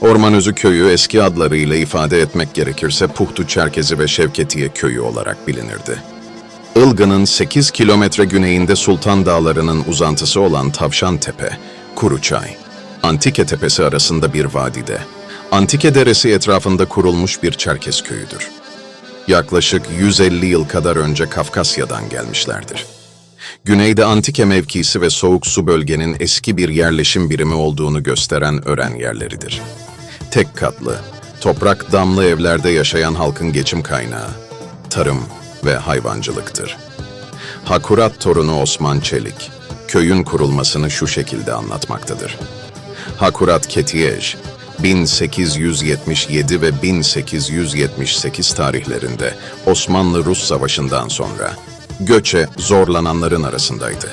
Ormanözü köyü eski adlarıyla ifade etmek gerekirse Puhtu Çerkezi ve Şevketiye köyü olarak bilinirdi. Ilgın'ın 8 kilometre güneyinde Sultan Dağları'nın uzantısı olan Tavşan Tepe, Kuruçay, Antike Tepesi arasında bir vadide, Antike Deresi etrafında kurulmuş bir Çerkez köyüdür. Yaklaşık 150 yıl kadar önce Kafkasya'dan gelmişlerdir. Güneyde Antike mevkisi ve soğuk su bölgenin eski bir yerleşim birimi olduğunu gösteren ören yerleridir. Tek katlı, toprak damlı evlerde yaşayan halkın geçim kaynağı, tarım ve hayvancılıktır. Hakurat torunu Osman Çelik, köyün kurulmasını şu şekilde anlatmaktadır. Hakurat Ketiyej, 1877 ve 1878 tarihlerinde Osmanlı-Rus Savaşı'ndan sonra göçe zorlananların arasındaydı.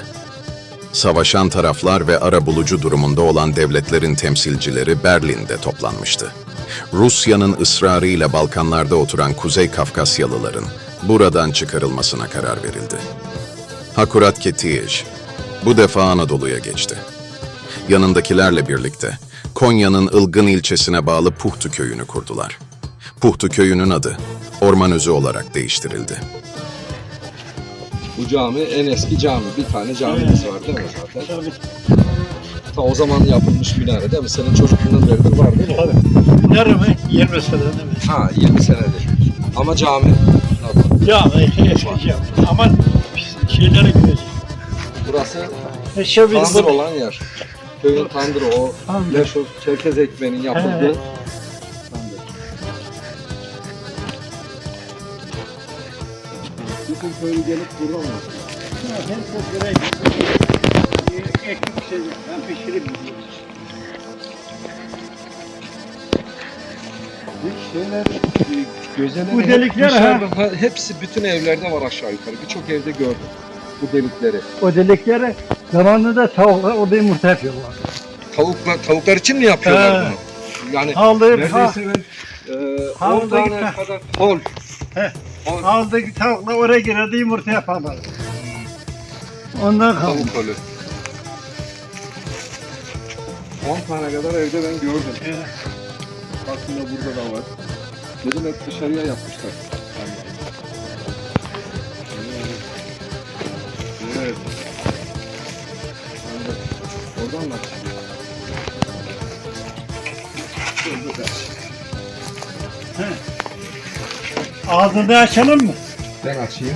Savaşan taraflar ve arabulucu durumunda olan devletlerin temsilcileri Berlin'de toplanmıştı. Rusya'nın ısrarıyla Balkanlarda oturan Kuzey Kafkasyalıların buradan çıkarılmasına karar verildi. Hakurat Ketiyej bu defa Anadolu'ya geçti. Yanındakilerle birlikte Konya'nın Ilgın ilçesine bağlı Puhtu köyünü kurdular. Puhtu köyünün adı Ormanözü olarak değiştirildi. Bu cami en eski cami. Bir tane camimiz var değil mi zaten? Tabii. Ta o zaman yapılmış minare değil mi? Senin çocukluğundan beridir var değil mi? Tabii. Bunlar mı? 20 sene değil mi? Ha 20 senedir. Ama cami. Ya eski cam. Ama şeylere gidecek. Burası bir tandır olan yer. Köyün tandırı o. Tandır. Leşo Çerkez ekmeğinin yapıldığı He. Bütün köylü gelip burada mı? Hem sofraya. Ekmek pişirecek. Ben pişirip gidiyorum. Şeyler gözeleri Bu delikler ha. ha, Hepsi bütün evlerde var aşağı yukarı. Birçok evde gördüm bu delikleri. O delikleri zamanında tavuklar orada yumurta yapıyorlar. Tavuklar, tavuklar için mi yapıyorlar He. bunu? Yani Aldığı ha, neredeyse ben e, 10 Havluda tane kadar. He. Aldığı tavuklar oraya girerdi yumurta yaparlar. Ondan kaldı. tavuk holü. 10 tane kadar evde ben gördüm. He. Aslında burada da var. Dedim hep dışarıya yapmışlar. Evet. Ben de Oradan açayım? Şurada da açayım. Ağzını açalım mı? Ben açayım.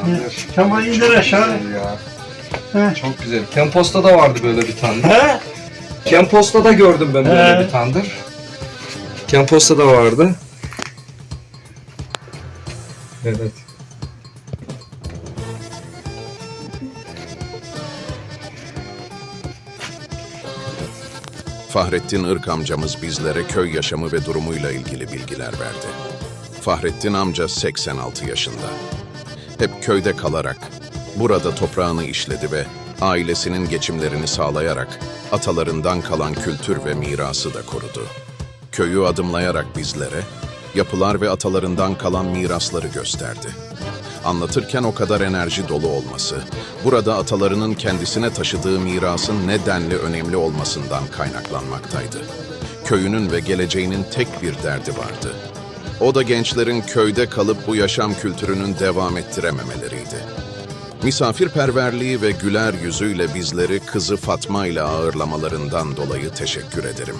Tandır. Tamam indir aşağı. Güzel Ya. He. Çok güzel. Kemposta da vardı böyle bir tandır. He? Kemposta da gördüm ben böyle He. bir tandır. Kemposta da vardı. Evet. Fahrettin Irk amcamız bizlere köy yaşamı ve durumuyla ilgili bilgiler verdi. Fahrettin amca 86 yaşında. Hep köyde kalarak, burada toprağını işledi ve ailesinin geçimlerini sağlayarak atalarından kalan kültür ve mirası da korudu. Köyü adımlayarak bizlere, yapılar ve atalarından kalan mirasları gösterdi. Anlatırken o kadar enerji dolu olması, burada atalarının kendisine taşıdığı mirasın ne denli önemli olmasından kaynaklanmaktaydı. Köyünün ve geleceğinin tek bir derdi vardı. O da gençlerin köyde kalıp bu yaşam kültürünün devam ettirememeleriydi. Misafirperverliği ve güler yüzüyle bizleri kızı Fatma ile ağırlamalarından dolayı teşekkür ederim.